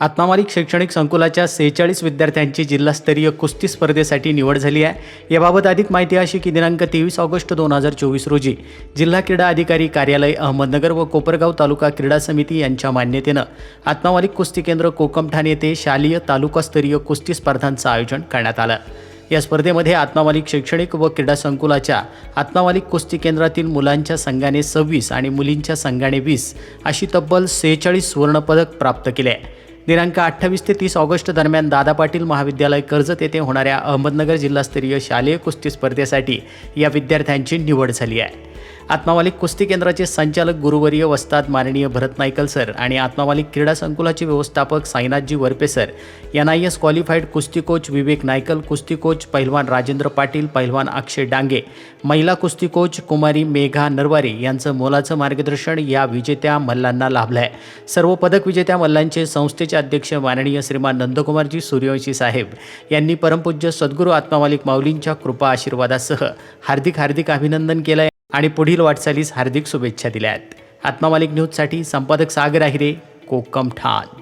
आत्मामालिक शैक्षणिक संकुलाच्या सेहेचाळीस विद्यार्थ्यांची जिल्हास्तरीय कुस्ती स्पर्धेसाठी निवड झाली आहे. याबाबत अधिक माहिती अशी की दिनांक तेवीस ऑगस्ट दोन हजार चोवीस रोजी जिल्हा क्रीडा अधिकारी कार्यालय अहमदनगर व कोपरगाव तालुका क्रीडा समिती यांच्या मान्यतेनं आत्मामालिक कुस्ती केंद्र कोकमठाण येथे शालेय तालुकास्तरीय कुस्ती स्पर्धांचं आयोजन करण्यात आलं. या स्पर्धेमध्ये आत्मामालिक शैक्षणिक व क्रीडा संकुलाच्या आत्मामालिक कुस्ती केंद्रातील मुलांच्या संघाने सव्वीस आणि मुलींच्या संघाने वीस अशी तब्बल सेहेचाळीस सुवर्णपदक प्राप्त केले आहे. दिनांक अठ्ठावीस ते तीस ऑगस्ट दरम्यान दादा पाटील महाविद्यालय कर्जत येथे होणाऱ्या अहमदनगर जिल्हास्तरीय शालेय कुस्ती स्पर्धेसाठी या विद्यार्थ्यांची निवड झाली आहे. आत्मामालिक कुस्ती केंद्राचे संचालक गुरुवर्य वस्ताद माननीय भरत नायकल सर आणि आत्मामालिक क्रीडा संकुलाचे व्यवस्थापक Sainathji Varpe sir. N I S qualified कुस्ती कोच विवेक नायकल कुस्ती कोच पहिलवान राजेंद्र पाटील पहिलवान अक्षय डांगे महिला कुस्ती कोच कुमारी मेघा नरवारे यांचं मोलाचं मार्गदर्शन या विजेत्या मल्लांना लाभलं आहे सर्व पदक विजेत्या मल्लांचे संस्थेचे अध्यक्ष माननीय श्रीमान नंदकुमारजी सूर्यवंशी साहेब यांनी परमपूज्य सद्गुरू आत्मामालिक माऊलींच्या कृपा आशीर्वादासह हार्दिक हार्दिक अभिनंदन केलं आहे आणि पुढील वाटचालीस हार्दिक शुभेच्छा दिल्या आहेत. आत्मामालिक न्यूजसाठी संपादक सागर आहिरे कोकम ठाण.